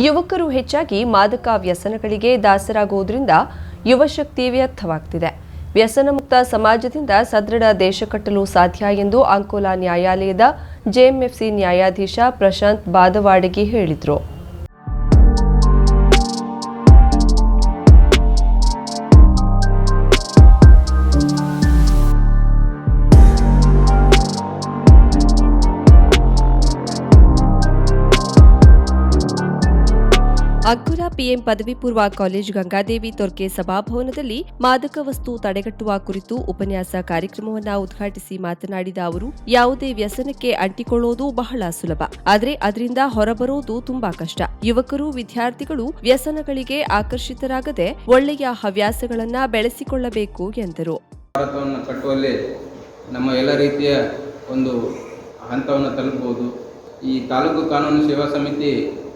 ಯುವಕರು ಹೆಚ್ಚಾಗಿ ಮಾದಕ ವ್ಯಸನಗಳಿಗೆ ದಾಸರಾಗುವುದರಿಂದ ಯುವಶಕ್ತಿ ವ್ಯರ್ಥವಾಗ್ತಿದೆ. ವ್ಯಸನ ಮುಕ್ತ ಸಮಾಜದಿಂದ ಸದೃಢ ದೇಶ ಕಟ್ಟಲು ಸಾಧ್ಯ ಎಂದು ಅಂಕೋಲಾ ನ್ಯಾಯಾಲಯದ ಜೆಎಂಎಫ್ಸಿ ನ್ಯಾಯಾಧೀಶ ಪ್ರಶಾಂತ್ ಬಾದವಾಡಗಿ ಹೇಳಿದರು. ಅಂಕೋಲಾ ಪಿಎಂ ಪದವಿ ಪೂರ್ವ ಕಾಲೇಜ್ ಗಂಗಾದೇವಿ ತೊರ್ಕೆ ಸಭಾಭವನದಲ್ಲಿ ಮಾದಕ ವಸ್ತು ತಡೆಗಟ್ಟುವ ಕುರಿತು ಉಪನ್ಯಾಸ ಕಾರ್ಯಕ್ರಮವನ್ನು ಉದ್ಘಾಟಿಸಿ ಮಾತನಾಡಿದ ಅವರು, ಯಾವುದೇ ವ್ಯಸನಕ್ಕೆ ಅಂಟಿಕೊಳ್ಳೋದು ಬಹಳ ಸುಲಭ. ಆದರೆ ಅದರಿಂದ ಹೊರಬರೋದು ತುಂಬಾ ಕಷ್ಟ. ಯುವಕರು, ವಿದ್ಯಾರ್ಥಿಗಳು ವ್ಯಸನಗಳಿಗೆ ಆಕರ್ಷಿತರಾಗದೆ ಒಳ್ಳೆಯ ಹವ್ಯಾಸಗಳನ್ನ ಬೆಳೆಸಿಕೊಳ್ಳಬೇಕು ಎಂದರು. ಭಾರತವನ್ನು ಕಟ್ಟುವಲ್ಲಿ ನಮ್ಮ ಎಲ್ಲ ರೀತಿಯ ಒಂದು ಹಂತವನ್ನು ತಲುಪಬಹುದು. ಈ ತಾಲೂಕು ಕಾನೂನು ಸೇವಾ ಸಮಿತಿ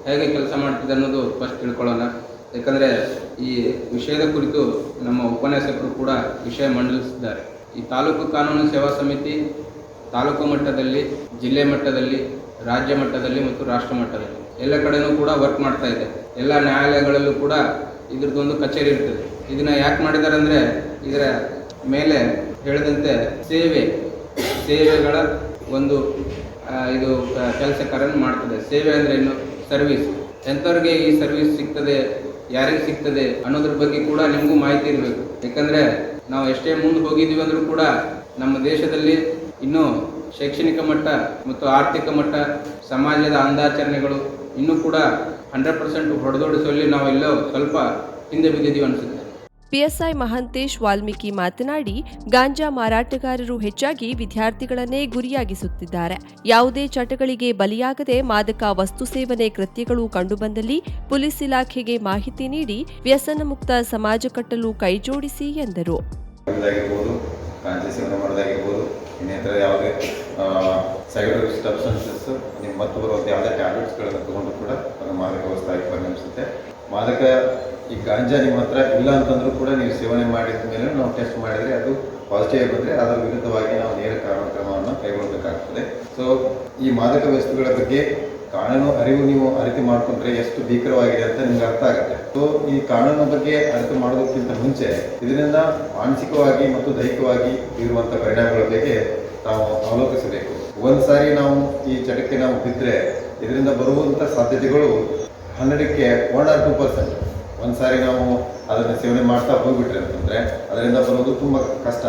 ಹೇಗೆ ಕೆಲಸ ಮಾಡ್ತಿದೆ ಅನ್ನೋದು ಫಸ್ಟ್ ತಿಳ್ಕೊಳ್ಳೋಣ. ಯಾಕಂದರೆ ಈ ವಿಷಯದ ಕುರಿತು ನಮ್ಮ ಉಪನ್ಯಾಸಕರು ಕೂಡ ವಿಷಯ ಮಂಡಿಸಿದ್ದಾರೆ ಈ ತಾಲೂಕು ಕಾನೂನು ಸೇವಾ ಸಮಿತಿ ತಾಲೂಕು ಮಟ್ಟದಲ್ಲಿ, ಜಿಲ್ಲೆ ಮಟ್ಟದಲ್ಲಿ, ರಾಜ್ಯ ಮಟ್ಟದಲ್ಲಿ ಮತ್ತು ರಾಷ್ಟ್ರ ಮಟ್ಟದಲ್ಲಿ ಎಲ್ಲ ಕಡೆನೂ ಕೂಡ ವರ್ಕ್ ಮಾಡ್ತಾ ಇದೆ. ಎಲ್ಲ ನ್ಯಾಯಾಲಯಗಳಲ್ಲೂ ಕೂಡ ಇದ್ರದ್ದೊಂದು ಕಚೇರಿ ಇರ್ತದೆ. ಇದನ್ನ ಯಾಕೆ ಮಾಡಿದ್ದಾರೆ ಅಂದರೆ ಇದರ ಮೇಲೆ ಹೇಳಿದಂತೆ ಸೇವೆ, ಸೇವೆಗಳ ಒಂದು ಇದು ಕೆಲಸ ಕಾರ್ಯ ಮಾಡ್ತದೆ ಸೇವೆ ಅಂದರೆ ಏನು? ಸರ್ವಿಸ್ ಎಂಥವ್ರಿಗೆ ಈ ಸರ್ವಿಸ್ ಸಿಗ್ತದೆ, ಯಾರಿಗೆ ಸಿಗ್ತದೆ ಅನ್ನೋದ್ರ ಬಗ್ಗೆ ಕೂಡ ನಿಮಗೂ ಮಾಹಿತಿ ಇರಬೇಕು. ಯಾಕಂದರೆ ನಾವು ಎಷ್ಟೇ ಮುಂದೆ ಹೋಗಿದ್ದೀವಿ ಅಂದರೂ ಕೂಡ ನಮ್ಮ ದೇಶದಲ್ಲಿ ಇನ್ನೂ ಶೈಕ್ಷಣಿಕ ಮಟ್ಟ ಮತ್ತು ಆರ್ಥಿಕ ಮಟ್ಟ, ಸಮಾಜದ ಅಂದಾಚರಣೆಗಳು ಇನ್ನೂ ಕೂಡ ಹಂಡ್ರೆಡ್ ಪರ್ಸೆಂಟ್ ಹೊಡೆದೋಡಿಸುವಲ್ಲಿ ನಾವೆಲ್ಲೋ ಸ್ವಲ್ಪ ಹಿಂದೆ ಬಿದ್ದಿದ್ದೀವಿ ಅನಿಸುತ್ತೆ. ಪಿಎಸ್ಐ ಮಹಂತೇಶ್ ವಾಲ್ಮೀಕಿ ಮಾತನಾಡಿ, ಗಾಂಜಾ ಮಾರಾಟಗಾರರು ಹೆಚ್ಚಾಗಿ ವಿದ್ಯಾರ್ಥಿಗಳನ್ನೇ ಗುರಿಯಾಗಿಸುತ್ತಿದ್ದಾರೆ. ಯಾವುದೇ ಚಟಗಳಿಗೆ ಬಲಿಯಾಗದೆ ಮಾದಕ ವಸ್ತು ಸೇವನೆ ಕೃತ್ಯಗಳು ಕಂಡುಬಂದಲ್ಲಿ ಪೊಲೀಸ್ ಇಲಾಖೆಗೆ ಮಾಹಿತಿ ನೀಡಿ ವ್ಯಸನ ಮುಕ್ತ ಸಮಾಜ ಕಟ್ಟಲು ಕೈಜೋಡಿಸಿ ಎಂದರು. ಮಾದಕ ಈ ಗಾಂಜಾ ನಿಮ್ಮ ಹತ್ರ ಇಲ್ಲ ಅಂತಂದ್ರೂ ಕೂಡ ನೀವು ಸೇವನೆ ಮಾಡಿದ ಮೇಲೆ ನಾವು ಟೆಸ್ಟ್ ಮಾಡಿದರೆ ಅದು ಪಾಸಿಟಿವ್ ಬಂದರೆ ಅದರ ವಿರುದ್ಧವಾಗಿ ನಾವು ನೇರ ಕಾನೂನು ಕ್ರಮವನ್ನು ಕೈಗೊಳ್ಳಬೇಕಾಗ್ತದೆ. ಸೊ ಈ ಮಾದಕ ವಸ್ತುಗಳ ಬಗ್ಗೆ ಕಾನೂನು ಅರಿವು ನೀವು ಅರಿತು ಮಾಡ್ಕೊಂಡ್ರೆ ಎಷ್ಟು ಭೀಕರವಾಗಿದೆ ಅಂತ ನಿಮ್ಗೆ ಅರ್ಥ ಆಗುತ್ತೆ. ಸೊ ಈ ಕಾನೂನು ಬಗ್ಗೆ ಅರಿತು ಮಾಡೋದಕ್ಕಿಂತ ಮುಂಚೆ ಇದರಿಂದ ಮಾನಸಿಕವಾಗಿ ಮತ್ತು ದೈಹಿಕವಾಗಿ ಇರುವಂಥ ಪರಿಣಾಮಗಳ ಬಗ್ಗೆ ನಾವು ಅವಲೋಕಿಸಬೇಕು ಒಂದು ಸಾರಿ ನಾವು ಈ ಚಟಕ್ಕೆ ನಾವು ಬಿದ್ದರೆ ಇದರಿಂದ ಬರುವಂಥ ಸಾಧ್ಯತೆಗಳು ಹನ್ನೆರಡಕ್ಕೆ ಒನ್ ಆರ್ ಟೂ ಪರ್ಸೆಂಟ್ ಒಂದು ಸಾರಿ ನಾವು ಅದನ್ನು ಸೇವನೆ ಮಾಡ್ತಾ ಹೋಗ್ಬಿಟ್ರೆ ಅಂತಂದ್ರೆ ಅದರಿಂದ ಬರೋದು ತುಂಬ ಕಷ್ಟ.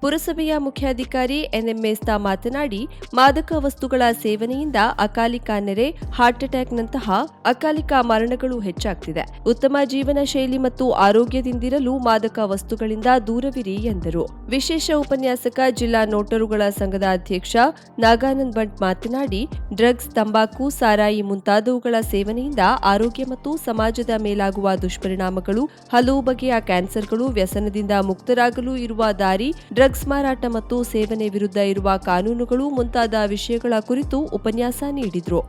ಪುರಸಭೆಯ ಮುಖ್ಯಾಧಿಕಾರಿ ಎನ್ಎಂಎಸ್ತಾ ಮಾತನಾಡಿ, ಮಾದಕ ವಸ್ತುಗಳ ಸೇವನೆಯಿಂದ ಅಕಾಲಿಕ ನೆರೆ ಹಾರ್ಟ್ ಅಟ್ಯಾಕ್ನಂತಹ ಅಕಾಲಿಕ ಮರಣಗಳು ಹೆಚ್ಚಾಗ್ತಿದೆ. ಉತ್ತಮ ಜೀವನ ಶೈಲಿ ಮತ್ತು ಆರೋಗ್ಯದಿಂದಿರಲು ಮಾದಕ ವಸ್ತುಗಳಿಂದ ದೂರವಿರಿ ಎಂದರು. ವಿಶೇಷ ಉಪನ್ಯಾಸಕ, ಜಿಲ್ಲಾ ನೋಟರುಗಳ ಸಂಘದ ಅಧ್ಯಕ್ಷ ನಾಗಾನಂದ್ ಭಟ್ ಮಾತನಾಡಿ ಡ್ರಗ್ಸ್ ತಂಬಾಕು, ಸಾರಾಯಿ ಮುಂತಾದವುಗಳ ಸೇವನೆಯಿಂದ ಆರೋಗ್ಯ ಮತ್ತು ಸಮಾಜದ ಮೇಲಾಗುವ ದುಷ್ಪರಿಣಾಮಗಳು, ಹಲವು ಬಗೆಯ ಕ್ಯಾನ್ಸರ್ಗಳು, ವ್ಯಸನದಿಂದ ಮುಕ್ತರಾಗಲು ಇರುವ ದಾರಿ ಡ್ರಗ್ಸ್ ಮಾರಾಟ ಮತ್ತು ಸೇವನೆ ವಿರುದ್ಧ ಇರುವ ಕಾನೂನುಗಳು ಮುಂತಾದ ವಿಷಯಗಳ ಕುರಿತು ಉಪನ್ಯಾಸ ನೀಡಿದ್ರು.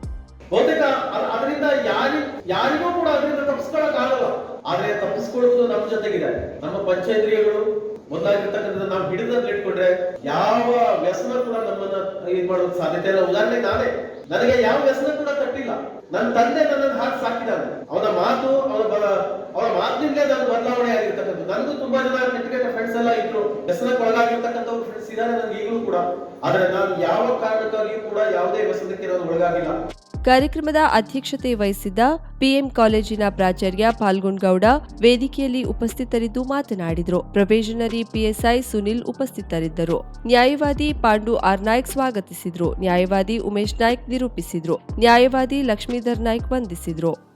ಅದರಿಂದ ಯಾರಿ ಯಾರಿಗೂ ಕೂಡ ಅದರಿಂದ ತಪ್ಪಿಸ್ಕೊಳಕ್ ಆಗಲ್ಲ. ಆದ್ರೆ ತಪ್ಪಿಸ್ಕೊಳ್ಳೋದು ನಮ್ಮ ಜೊತೆಗಿದೆ. ನಮ್ಮ ಪಂಚೇಂದ್ರಿಯಗಳು ಒಂದಾಗಿರ್ತಕ್ಕಂಥ ನಾವು ಹಿಡಿದಂತ ಇಟ್ಕೊಂಡ್ರೆ ಯಾವ ವ್ಯಸನ ಕೂಡ ನಮ್ಮನ್ನ ಇದು ಮಾಡೋದು ಸಾಧ್ಯತೆ ಇಲ್ಲ. ಉದಾಹರಣೆ ನಾನೇ. ನನಗೆ ಯಾವ ವ್ಯಸನ ಕೂಡ ತಟ್ಟಿಲ್ಲ. ನನ್ನ ತಂದೆ ನನ್ನನ್ನು ಹಾಕಿ ಸಾಕಿದ್ದಾನೆ. ಅವನ ಮಾತು, ಅವನ ಅವನ ಮಾತಿನಿಂದಲೇ ನಾನು ಬದಲಾವಣೆ ಆಗಿರ್ತಕ್ಕಂಥದ್ದು. ನನಗೂ ತುಂಬಾ ಜನ ಕೆಟ್ಟ ಕೆಟ್ಟ ಫ್ರೆಂಡ್ಸ್ ಎಲ್ಲ ಇದ್ರು. ವ್ಯಸನಕ್ಕೆ ಒಳಗಾಗಿರ್ತಕ್ಕಂಥವ್ರು ಫ್ರೆಂಡ್ಸ್ ಇದ್ದಾರೆ ನನಗೆ ಈಗಲೂ ಕೂಡ. ಆದರೆ ನಾನು ಯಾವ ಕಾರಣಕ್ಕಾಗಿಯೂ ಕೂಡ ಯಾವುದೇ ವ್ಯಸನಕ್ಕೆ ನಾನು ಒಳಗಾಗಿಲ್ಲ. ಕಾರ್ಯಕ್ರಮದ ಅಧ್ಯಕ್ಷತೆ ವಹಿಸಿದ್ದ ಪಿಎಂ ಕಾಲೇಜಿನ ಪ್ರಾಚಾರ್ಯ ಪಾಲ್ಗೊಂಡ್ಗೌಡ ವೇದಿಕೆಯಲ್ಲಿ ಉಪಸ್ಥಿತರಿದ್ದು ಮಾತನಾಡಿದರು. ಪ್ರೊಬೇಷನರಿ ಪಿಎಸ್ಐ ಸುನಿಲ್ ಉಪಸ್ಥಿತರಿದ್ದರು. ನ್ಯಾಯವಾದಿ ಪಾಂಡು ಆರ್ ನಾಯ್ಕ್ ಸ್ವಾಗತಿಸಿದ್ರು. ನ್ಯಾಯವಾದಿ ಉಮೇಶ್ ನಾಯ್ಕ್ ನಿರೂಪಿಸಿದ್ರು. ನ್ಯಾಯವಾದಿ ಲಕ್ಷ್ಮೀಧರ್ ನಾಯ್ಕ್ ವಂದಿಸಿದ್ರು.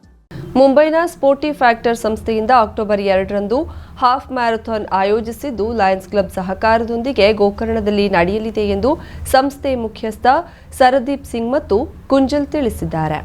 ಮುಂಬೈನ ಸ್ಪೋರ್ಟಿ ಫ್ಯಾಕ್ಟರ್ ಸಂಸ್ಥೆಯಿಂದ ಅಕ್ಟೋಬರ್ ಎರಡರಂದು ಹಾಫ್ ಮ್ಯಾರಥಾನ್ ಆಯೋಜಿಸಿದ್ದು ಲಯನ್ಸ್ ಕ್ಲಬ್ ಸಹಕಾರದೊಂದಿಗೆ ಗೋಕರ್ಣದಲ್ಲಿ ನಡೆಯಲಿದೆ ಎಂದು ಸಂಸ್ಥೆ ಮುಖ್ಯಸ್ಥ ಸರದೀಪ್ ಸಿಂಗ್ ಮತ್ತು ಕುಂಜಲ್ ತಿಳಿಸಿದ್ದಾರೆ.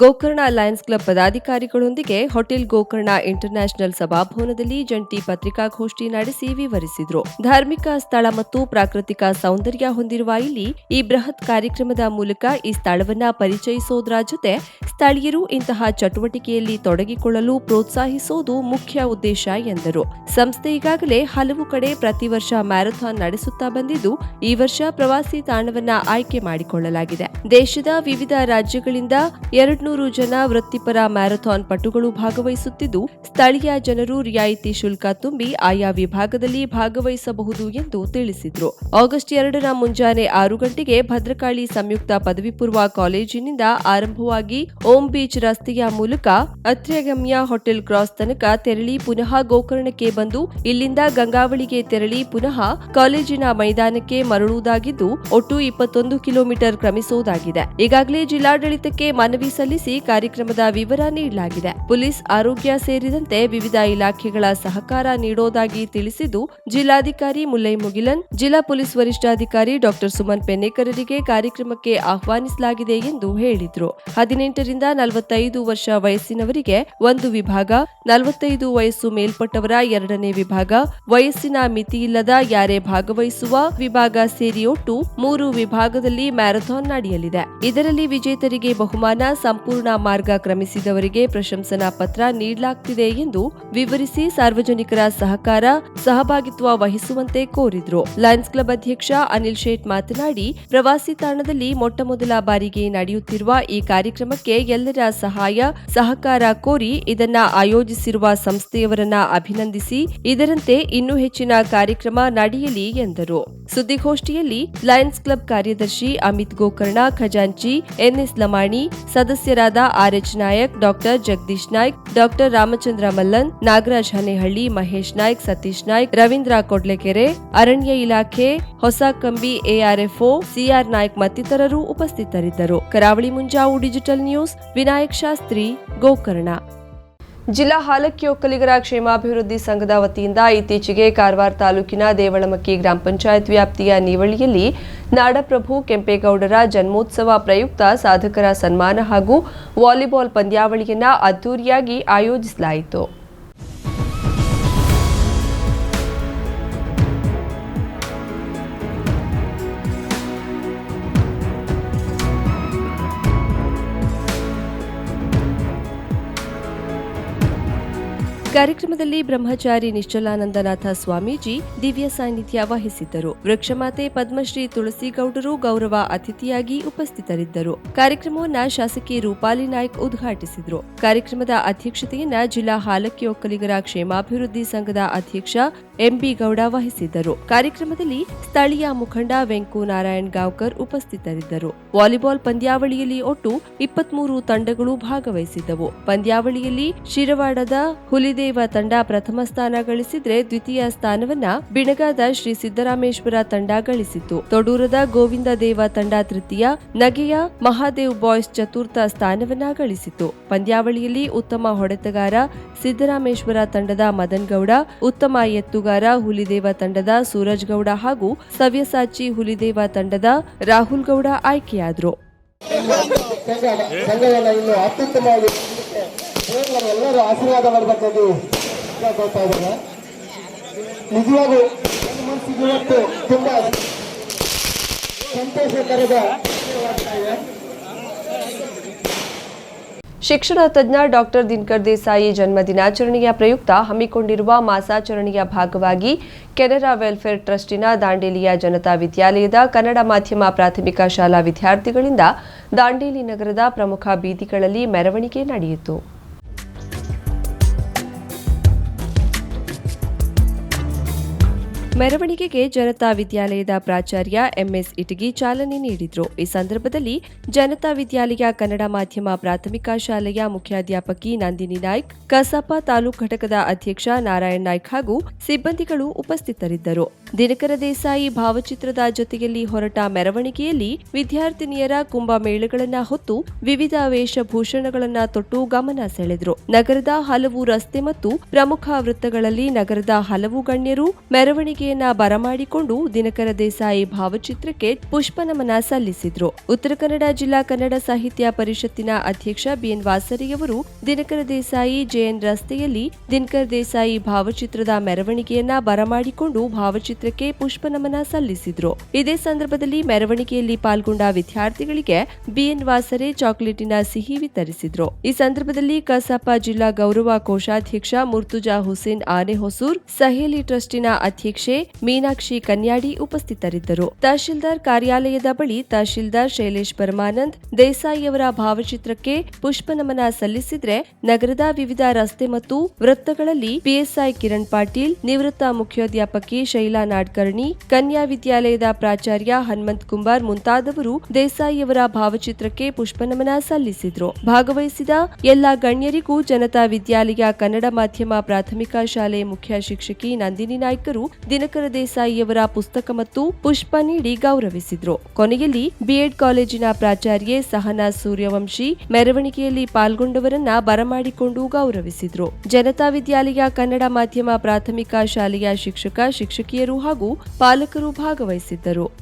ಗೋಕರ್ಣ ಲಯನ್ಸ್ ಕ್ಲಬ್ ಪದಾಧಿಕಾರಿಗಳೊಂದಿಗೆ ಹೋಟೆಲ್ ಗೋಕರ್ಣ ಇಂಟರ್ನ್ಯಾಷನಲ್ ಸಭಾಭವನದಲ್ಲಿ ಜಂಟಿ ಪತ್ರಿಕಾಗೋಷ್ಠಿ ನಡೆಸಿ ವಿವರಿಸಿದರು. ಧಾರ್ಮಿಕ ಸ್ಥಳ ಮತ್ತು ಪ್ರಾಕೃತಿಕ ಸೌಂದರ್ಯ ಹೊಂದಿರುವ ಇಲ್ಲಿ ಈ ಬೃಹತ್ ಕಾರ್ಯಕ್ರಮದ ಮೂಲಕ ಈ ಸ್ಥಳವನ್ನ ಪರಿಚಯಿಸೋದರ ಜೊತೆ ಸ್ಥಳೀಯರು ಇಂತಹ ಚಟುವಟಿಕೆಯಲ್ಲಿ ತೊಡಗಿಕೊಳ್ಳಲು ಪ್ರೋತ್ಸಾಹಿಸುವುದು ಮುಖ್ಯ ಉದ್ದೇಶ ಎಂದರು. ಸಂಸ್ಥೆ ಈಗಾಗಲೇ ಹಲವು ಕಡೆ ಪ್ರತಿ ವರ್ಷ ಮ್ಯಾರಥಾನ್ ನಡೆಸುತ್ತಾ ಬಂದಿದ್ದು, ಈ ವರ್ಷ ಪ್ರವಾಸಿ ತಾಣವನ್ನ ಆಯ್ಕೆ ಮಾಡಿಕೊಳ್ಳಲಾಗಿದೆ. ದೇಶದ ವಿವಿಧ ರಾಜ್ಯಗಳಿಂದ ಎರಡು ಎರಡ್ನೂರು ಜನ ವೃತ್ತಿಪರ ಮ್ಯಾರಥಾನ್ ಪಟುಗಳು ಭಾಗವಹಿಸುತ್ತಿದ್ದು, ಸ್ಥಳೀಯ ಜನರು ರಿಯಾಯಿತಿ ಶುಲ್ಕ ತುಂಬಿ ಆಯಾ ವಿಭಾಗದಲ್ಲಿ ಭಾಗವಹಿಸಬಹುದು ಎಂದು ತಿಳಿಸಿದ್ರು. ಆಗಸ್ಟ್ ಎರಡರ ಮುಂಜಾನೆ ಆರು ಗಂಟೆಗೆ ಭದ್ರಕಾಳಿ ಸಂಯುಕ್ತ ಪದವಿ ಪೂರ್ವ ಕಾಲೇಜಿನಿಂದ ಆರಂಭವಾಗಿ ಓಂ ಬೀಚ್ ರಸ್ತೆಯ ಮೂಲಕ ಅತ್ಯಗಮ್ಯ ಹೋಟೆಲ್ ಕ್ರಾಸ್ ತನಕ ತೆರಳಿ ಪುನಃ ಗೋಕರ್ಣಕ್ಕೆ ಬಂದು ಇಲ್ಲಿಂದ ಗಂಗಾವಳಿಗೆ ತೆರಳಿ ಪುನಃ ಕಾಲೇಜಿನ ಮೈದಾನಕ್ಕೆ ಮರಳುವುದಾಗಿದ್ದು ಒಟ್ಟು ಇಪ್ಪತ್ತೊಂದು ಕಿಲೋಮೀಟರ್ ಕ್ರಮಿಸುವುದಾಗಿದೆ. ಈಗಾಗಲೇ ಜಿಲ್ಲಾಡಳಿತಕ್ಕೆ ಮನವಿ ಸಲ್ಲಿಸಿ ಕಾರ್ಯಕ್ರಮದ ವಿವರ ನೀಡಲಾಗಿದೆ. ಪೊಲೀಸ್ ಆರೋಗ್ಯ ಸೇರಿದಂತೆ ವಿವಿಧ ಇಲಾಖೆಗಳ ಸಹಕಾರ ನೀಡೋದಾಗಿ ತಿಳಿಸಿದ್ದು ಜಿಲ್ಲಾಧಿಕಾರಿ ಮುಲ್ಲೈ ಮುಗಿಲನ್, ಜಿಲ್ಲಾ ಪೊಲೀಸ್ ವರಿಷ್ಠಾಧಿಕಾರಿ ಡಾಕ್ಟರ್ ಸುಮನ್ ಪೆನ್ನೇಕರರಿಗೆ ಕಾರ್ಯಕ್ರಮಕ್ಕೆ ಆಹ್ವಾನಿಸಲಾಗಿದೆ ಎಂದು ಹೇಳಿದ್ರು. ಹದಿನೆಂಟರಿಂದ ನಲವತ್ತೈದು ವರ್ಷ ವಯಸ್ಸಿನವರಿಗೆ ಒಂದು ವಿಭಾಗ, ನಲವತ್ತೈದು ವಯಸ್ಸು ಮೇಲ್ಪಟ್ಟವರ ಎರಡನೇ ವಿಭಾಗ, ವಯಸ್ಸಿನ ಮಿತಿಯಿಲ್ಲದ ಯಾರೇ ಭಾಗವಹಿಸುವ ವಿಭಾಗ ಸೇರಿ ಒಟ್ಟು ಮೂರು ವಿಭಾಗದಲ್ಲಿ ಮ್ಯಾರಥಾನ್ ನಡೆಯಲಿದೆ. ಇದರಲ್ಲಿ ವಿಜೇತರಿಗೆ ಬಹುಮಾನ, ಸಂಪೂರ್ಣ ಮಾರ್ಗ ಕ್ರಮಿಸಿದವರಿಗೆ ಪ್ರಶಂಸನಾ ಪತ್ರ ನೀಡಲಾಗ್ತಿದೆ ಎಂದು ವಿವರಿಸಿ ಸಾರ್ವಜನಿಕರ ಸಹಕಾರ, ಸಹಭಾಗಿತ್ವ ವಹಿಸುವಂತೆ ಕೋರಿದ್ರು. ಲಯನ್ಸ್ ಕ್ಲಬ್ ಅಧ್ಯಕ್ಷ ಅನಿಲ್ ಶೇಟ್ ಮಾತನಾಡಿ, ಪ್ರವಾಸಿ ತಾಣದಲ್ಲಿ ಮೊಟ್ಟಮೊದಲ ಬಾರಿಗೆ ನಡೆಯುತ್ತಿರುವ ಈ ಕಾರ್ಯಕ್ರಮಕ್ಕೆ ಎಲ್ಲರ ಸಹಾಯ ಸಹಕಾರ ಕೋರಿ ಇದನ್ನ ಆಯೋಜಿಸಿರುವ ಸಂಸ್ಥೆಯವರನ್ನ ಅಭಿನಂದಿಸಿ, ಇದರಂತೆ ಇನ್ನೂ ಹೆಚ್ಚಿನ ಕಾರ್ಯಕ್ರಮ ನಡೆಯಲಿ ಎಂದರು. ಸುದ್ದಿಗೋಷ್ಠಿಯಲ್ಲಿ ಲಯನ್ಸ್ ಕ್ಲಬ್ ಕಾರ್ಯದರ್ಶಿ ಅಮಿತ್ ಗೋಕರ್ಣ, ಖಜಾಂಚಿ, ಎನ್ಎಸ್ ಲಮಾಣಿ, ಸದಸ್ಯರಾದ RH Nayak, doctor Jagadish Naik, doctor Ramachandra Mallan, Nagaraj Hanehalli, Mahesh Naik, Satish Naik, Ravindra Kodlekere, ಅರಣ್ಯ ಇಲಾಖೆ, ಹೊಸ ಕಂಬಿ ಎಆರ್ಎಫ್ಒ, ಸಿಆರ್ ನಾಯ್ಕ್ ಮತ್ತಿತರರು ಉಪಸ್ಥಿತರಿದ್ದರು. Karavali Munjavu digital news Vinayak Shastri, Gokarna. ಜಿಲ್ಲಾ ಹಾಲಕ್ಕಿ ಒಕ್ಕಲಿಗರ ಕ್ಷೇಮಾಭಿವೃದ್ಧಿ ಸಂಘದ ವತಿಯಿಂದ ಇತ್ತೀಚೆಗೆ ಕಾರವಾರ ತಾಲೂಕಿನ ದೇವಳಮಕ್ಕಿ ಗ್ರಾಮ ಪಂಚಾಯತ್ ವ್ಯಾಪ್ತಿಯ ನೀವಳಿಯಲ್ಲಿ ನಾಡಪ್ರಭು ಕೆಂಪೇಗೌಡರ ಜನ್ಮೋತ್ಸವ ಪ್ರಯುಕ್ತ ಸಾಧಕರ ಸನ್ಮಾನ ಹಾಗೂ ವಾಲಿಬಾಲ್ ಪಂದ್ಯಾವಳಿಯನ್ನು ಅದ್ದೂರಿಯಾಗಿ ಆಯೋಜಿಸಲಾಯಿತು. ಕಾರ್ಯಕ್ರಮದಲ್ಲಿ ಬ್ರಹ್ಮಚಾರಿ ನಿಶ್ಚಲಾನಂದನಾಥ ಸ್ವಾಮೀಜಿ ದಿವ್ಯ ಸಾನ್ನಿಧ್ಯ ವಹಿಸಿದ್ದರು. ವೃಕ್ಷಮಾತೆ ಪದ್ಮಶ್ರೀ ತುಳಸಿಗೌಡರು ಗೌರವ ಅತಿಥಿಯಾಗಿ ಉಪಸ್ಥಿತರಿದ್ದರು. ಕಾರ್ಯಕ್ರಮವನ್ನು ಶಾಸಕಿ ರೂಪಾಲಿ ನಾಯ್ಕ್ ಉದ್ಘಾಟಿಸಿದರು. ಕಾರ್ಯಕ್ರಮದ ಅಧ್ಯಕ್ಷತೆಯನ್ನ ಜಿಲ್ಲಾ ಹಾಲಕ್ಕಿ ಒಕ್ಕಲಿಗರ ಕ್ಷೇಮಾಭಿವೃದ್ಧಿ ಸಂಘದ ಅಧ್ಯಕ್ಷ ಎಂಬಿ ಗೌಡ ವಹಿಸಿದ್ದರು. ಕಾರ್ಯಕ್ರಮದಲ್ಲಿ ಸ್ಥಳೀಯ ಮುಖಂಡ ವೆಂಕು ನಾರಾಯಣ್ ಗಾವ್ಕರ್ ಉಪಸ್ಥಿತರಿದ್ದರು. ವಾಲಿಬಾಲ್ ಪಂದ್ಯಾವಳಿಯಲ್ಲಿ ಒಟ್ಟು ಇಪ್ಪತ್ಮೂರು ತಂಡಗಳು ಭಾಗವಹಿಸಿದ್ದವು. ಪಂದ್ಯಾವಳಿಯಲ್ಲಿ ಶಿರವಾಡದ ಹುಲಿದೇವ ತಂಡ ಪ್ರಥಮ ಸ್ಥಾನ ಗಳಿಸಿದ್ರೆ ದ್ವಿತೀಯ ಸ್ಥಾನವನ್ನ ಬಿಣಗಾದ ಶ್ರೀ ಸಿದ್ದರಾಮೇಶ್ವರ ತಂಡ ಗಳಿಸಿತ್ತು ತೊಡೂರದ ಗೋವಿಂದ ದೇವ ತಂಡ ತೃತೀಯ ನಗೆಯ ಮಹಾದೇವ್ ಬಾಯ್ಸ್ ಚತುರ್ಥ ಸ್ಥಾನವನ್ನ ಗಳಿಸಿತು ಪಂದ್ಯಾವಳಿಯಲ್ಲಿ ಉತ್ತಮ ಹೊಡೆತಗಾರ ಸಿದ್ದರಾಮೇಶ್ವರ ತಂಡದ ಮದನ್ ಗೌಡ ಉತ್ತಮ ಎತ್ತುಗಾರ ಹುಲಿದೇವ ತಂಡದ ಸೂರಜ್ ಗೌಡ ಹಾಗೂ ಸವ್ಯಸಾಚಿ ಹುಲಿದೇವ ತಂಡದ ರಾಹುಲ್ ಗೌಡ ಆಯ್ಕೆಯಾದ್ರು ಎಲ್ಲರೂ ಆಶೀರ್ವಾದ ಮಾಡಬೇಕಾಗಿ ಕೇಳ್ಕೊಳ್ತಾ ನಿಜವಾಗೂ ನನ್ನ ಮನಸ್ಸಿಗೆ ಇವತ್ತು ಸಂತೋಷಕರದ. ಶಿಕ್ಷಣ ತಜ್ಞ ಡಾಕ್ಟರ್ ದಿನಕರ್ ದೇಸಾಯಿ ಜನ್ಮ ದಿನಾಚರಣೆಯ ಪ್ರಯುಕ್ತ ಹಮ್ಮಿಕೊಂಡಿರುವ ಮಾಸಾಚರಣೆಯ ಭಾಗವಾಗಿ ಕೆನರಾ ವೆಲ್ಫೇರ್ ಟ್ರಸ್ಟಿನ ದಾಂಡೇಲಿಯ ಜನತಾ ವಿದ್ಯಾಲಯದ ಕನ್ನಡ ಮಾಧ್ಯಮ ಪ್ರಾಥಮಿಕ ಶಾಲಾ ವಿದ್ಯಾರ್ಥಿಗಳಿಂದ ದಾಂಡೇಲಿ ನಗರದ ಪ್ರಮುಖ ಬೀದಿಗಳಲ್ಲಿ ಮೆರವಣಿಗೆ ನಡೆಯಿತು ಮೆರವಣಿಗೆಗೆ ಜನತಾ ವಿದ್ಯಾಲಯದ ಪ್ರಾಚಾರ್ಯ ಎಂಎಸ್ ಇಟಗಿ ಚಾಲನೆ ನೀಡಿದ್ರು. ಈ ಸಂದರ್ಭದಲ್ಲಿ ಜನತಾ ವಿದ್ಯಾಲಯ ಕನ್ನಡ ಮಾಧ್ಯಮ ಪ್ರಾಥಮಿಕ ಶಾಲೆಯ ಮುಖ್ಯಾಧ್ಯಾಪಕಿ ನಂದಿನಿ ನಾಯ್ಕ್, ಕಸಾಪ ತಾಲೂಕು ಘಟಕದ ಅಧ್ಯಕ್ಷ ನಾರಾಯಣ್ ನಾಯ್ಕ್ ಹಾಗೂ ಸಿಬ್ಬಂದಿಗಳು ಉಪಸ್ಥಿತರಿದ್ದರು. ದಿನಕರ ದೇಸಾಯಿ ಭಾವಚಿತ್ರದ ಜೊತೆಯಲ್ಲಿ ಹೊರಟ ಮೆರವಣಿಗೆಯಲ್ಲಿ ವಿದ್ಯಾರ್ಥಿನಿಯರ ಕುಂಭಮೇಳಗಳನ್ನ ಹೊತ್ತು ವಿವಿಧ ವೇಷಭೂಷಣಗಳನ್ನ ತೊಟ್ಟು ಗಮನ ಸೆಳೆದ್ರು. ನಗರದ ಹಲವು ರಸ್ತೆ ಮತ್ತು ಪ್ರಮುಖ ವೃತ್ತಗಳಲ್ಲಿ ನಗರದ ಹಲವು ಗಣ್ಯರು ಮೆರವಣಿಗೆಯನ್ನ ಬರಮಾಡಿಕೊಂಡು ದಿನಕರ ದೇಸಾಯಿ ಭಾವಚಿತ್ರಕ್ಕೆ ಪುಷ್ಪನಮನ ಸಲ್ಲಿಸಿದ್ರು. ಉತ್ತರ ಕನ್ನಡ ಜಿಲ್ಲಾ ಕನ್ನಡ ಸಾಹಿತ್ಯ ಪರಿಷತ್ತಿನ ಅಧ್ಯಕ್ಷ ಬಿಎನ್ ವಾಸರಿಯವರು ದಿನಕರ ದೇಸಾಯಿ ಜೆಎನ್ ರಸ್ತೆಯಲ್ಲಿ ದಿನಕರ ದೇಸಾಯಿ ಭಾವಚಿತ್ರದ ಮೆರವಣಿಗೆಯನ್ನ ಬರಮಾಡಿಕೊಂಡು ಭಾವಚಿತ್ರಕ್ಕೆ ಪುಷ್ಪನಮನ ಸಲ್ಲಿಸಿದ್ರು. ಇದೇ ಸಂದರ್ಭದಲ್ಲಿ ಮೆರವಣಿಗೆಯಲ್ಲಿ ಪಾಲ್ಗೊಂಡ ವಿದ್ಯಾರ್ಥಿಗಳಿಗೆ ಬಿಎನ್ ವಾಸರೆ ಚಾಕೊಲೇಟಿನ ಸಿಹಿ ವಿತರಿಸಿದ್ರು. ಈ ಸಂದರ್ಭದಲ್ಲಿ ಕಸಾಪ ಜಿಲ್ಲಾ ಗೌರವ ಕೋಶಾಧ್ಯಕ್ಷ ಮುರ್ತುಜಾ ಹುಸೇನ್ ಆನೆಹೊಸೂರ್, ಸಹೇಲಿ ಟ್ರಸ್ಟಿನ ಅಧ್ಯಕ್ಷೆ ಅಧ್ಯಕ್ಷೆ ಮೀನಾಕ್ಷಿ ಕನ್ಯಾಡಿ ಉಪಸ್ಥಿತರಿದ್ದರು. ತಹಶೀಲ್ದಾರ್ ಕಾರ್ಯಾಲಯದ ಬಳಿ ತಹಶೀಲ್ದಾರ್ ಶೈಲೇಶ್ ಪರಮಾನಂದ್ ದೇಸಾಯಿಯವರ ಭಾವಚಿತ್ರಕ್ಕೆ ಪುಷ್ಪನಮನ ಸಲ್ಲಿಸಿದ್ರೆ ನಗರದ ವಿವಿಧ ರಸ್ತೆ ಮತ್ತು ವೃತ್ತಗಳಲ್ಲಿ ಪಿಎಸ್ಐ ಕಿರಣ್ ಪಾಟೀಲ್, ನಿವೃತ್ತ ಮುಖ್ಯೋಧ್ಯಾಪಕಿ ಶೈಲಾ ನಾಡ್ಕರ್ಣಿ, ಕನ್ಯಾ ವಿದ್ಯಾಲಯದ ಪ್ರಾಚಾರ್ಯ ಹನುಮಂತ್ ಕುಂಬಾರ್ ಮುಂತಾದವರು ದೇಸಾಯಿಯವರ ಭಾವಚಿತ್ರಕ್ಕೆ ಪುಷ್ಪನಮನ ಸಲ್ಲಿಸಿದ್ರು. ಭಾಗವಹಿಸಿದ ಎಲ್ಲ ಗಣ್ಯರಿಗೂ ಜನತಾ ವಿದ್ಯಾಲಯ ಕನ್ನಡ ಮಾಧ್ಯಮ ಪ್ರಾಥಮಿಕ ಶಾಲೆ ಮುಖ್ಯ ಶಿಕ್ಷಕಿ ನಂದಿನಿ ನಾಯ್ಕರು ದಿನಕರ ದೇಸಾಯಿಯವರ ಪುಸ್ತಕ ಮತ್ತು ಪುಷ್ಪ ನೀಡಿ ಗೌರವಿಸಿದ್ರು. ಕೊನೆಯಲ್ಲಿ ಬಿಎಡ್ ಕಾಲೇಜಿನ ಪ್ರಾಚಾರ್ಯೆ ಸಹನಾ ಸೂರ್ಯವಂಶಿ ಮೆರವಣಿಗೆಯಲ್ಲಿ ಪಾಲ್ಗೊಂಡವರನ್ನ ಬರಮಾಡಿಕೊಂಡು ಗೌರವಿಸಿದ್ರು. ಜನತಾ ವಿದ್ಯಾಲಯ ಕನ್ನಡ ಮಾಧ್ಯಮ ಪ್ರಾಥಮಿಕ ಶಾಲೆಯ ಶಿಕ್ಷಕ, ಶಿಕ್ಷಕಿಯರು ಹಾಗೂ ಪಾಲಕರು ಭಾಗವಹಿಸಿದ್ದರು.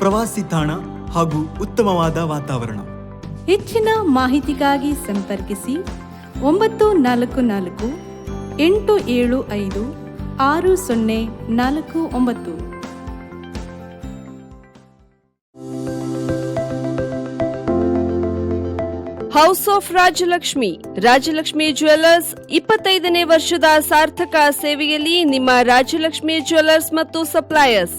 ಪ್ರವಾಸಿ ತಾಣ ಹಾಗೂ ಉತ್ತಮವಾದ ವಾತಾವರಣ. ಹೆಚ್ಚಿನ ಮಾಹಿತಿಗಾಗಿ ಸಂಪರ್ಕಿಸಿ ಒಂಬತ್ತು ನಾಲ್ಕು ನಾಲ್ಕು ಎಂಟು ಏಳು ಐದು ಆರು ಸೊನ್ನೆ ನಾಲ್ಕು ಒಂಬತ್ತು. House of Rajalakshmi Rajalakshmi jewellers ಇಪ್ಪತ್ತೈದನೇ ವರ್ಷದ ಸಾರ್ಥಕ ಸೇವೆಯಲ್ಲಿ ನಿಮ್ಮ ರಾಜಲಕ್ಷ್ಮಿ ಜ್ಯುವೆಲ್ಲರ್ಸ್ ಮತ್ತು ಸಪ್ಲೈಯರ್ಸ್.